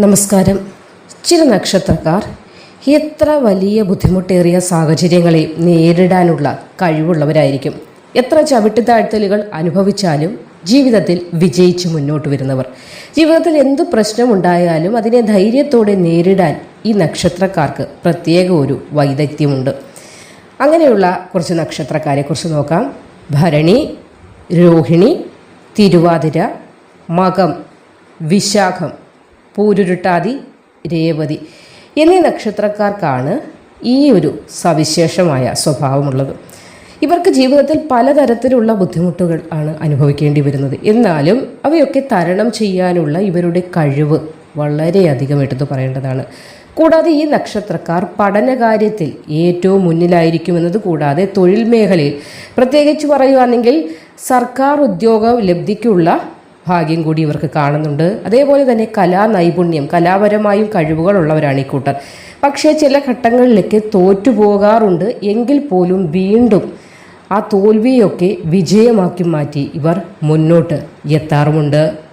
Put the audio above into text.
നമസ്കാരം. ചില നക്ഷത്രക്കാർ എത്ര വലിയ ബുദ്ധിമുട്ടേറിയ സാഹചര്യങ്ങളെ നേരിടാനുള്ള കഴിവുള്ളവരായിരിക്കും. എത്ര ചവിട്ടിത്താഴ്ത്തലുകൾ അനുഭവിച്ചാലും ജീവിതത്തിൽ വിജയിച്ച് മുന്നോട്ട് വരുന്നവർ. ജീവിതത്തിൽ എന്ത് പ്രശ്നമുണ്ടായാലും അതിനെ ധൈര്യത്തോടെ നേരിടാൻ ഈ നക്ഷത്രക്കാർക്ക് പ്രത്യേക ഒരു വൈദഗ്ധ്യമുണ്ട്. അങ്ങനെയുള്ള കുറച്ച് നക്ഷത്രക്കാരെ കുറിച്ച് നോക്കാം. ഭരണി രോഹിണി തിരുവാതിര മകം വിശാഖം പൂരുരുട്ടാതി രേവതി എന്നീ നക്ഷത്രക്കാർക്കാണ് ഈ ഒരു സവിശേഷമായ സ്വഭാവമുള്ളത്. ഇവർക്ക് ജീവിതത്തിൽ പലതരത്തിലുള്ള ബുദ്ധിമുട്ടുകൾ ആണ് അനുഭവിക്കേണ്ടി വരുന്നത്. എന്നാലും അവയൊക്കെ തരണം ചെയ്യാനുള്ള ഇവരുടെ കഴിവ് വളരെയധികം എടുത്തു പറയേണ്ടതാണ്. കൂടാതെ ഈ നക്ഷത്രക്കാർ പഠനകാര്യത്തിൽ ഏറ്റവും മുന്നിലായിരിക്കുമെന്നത് കൂടാതെ തൊഴിൽ മേഖലയിൽ. പ്രത്യേകിച്ച് പറയുകയാണെങ്കിൽ സർക്കാർ ഉദ്യോഗ ലബ്ധിക്കുള്ള ഭാഗ്യം കൂടി ഇവർക്ക് കാണുന്നുണ്ട്. അതേപോലെ തന്നെ കലാ നൈപുണ്യം കലാപരമായും കഴിവുകളുള്ളവരാണ് ഈ കൂട്ടർ. പക്ഷേ ചില ഘട്ടങ്ങളിലേക്ക് തോറ്റുപോകാറുണ്ട് എങ്കിൽ പോലും വീണ്ടും ആ തോൽവിയൊക്കെ വിജയമാക്കി മാറ്റി ഇവർ മുന്നോട്ട് എത്താറുമുണ്ട്.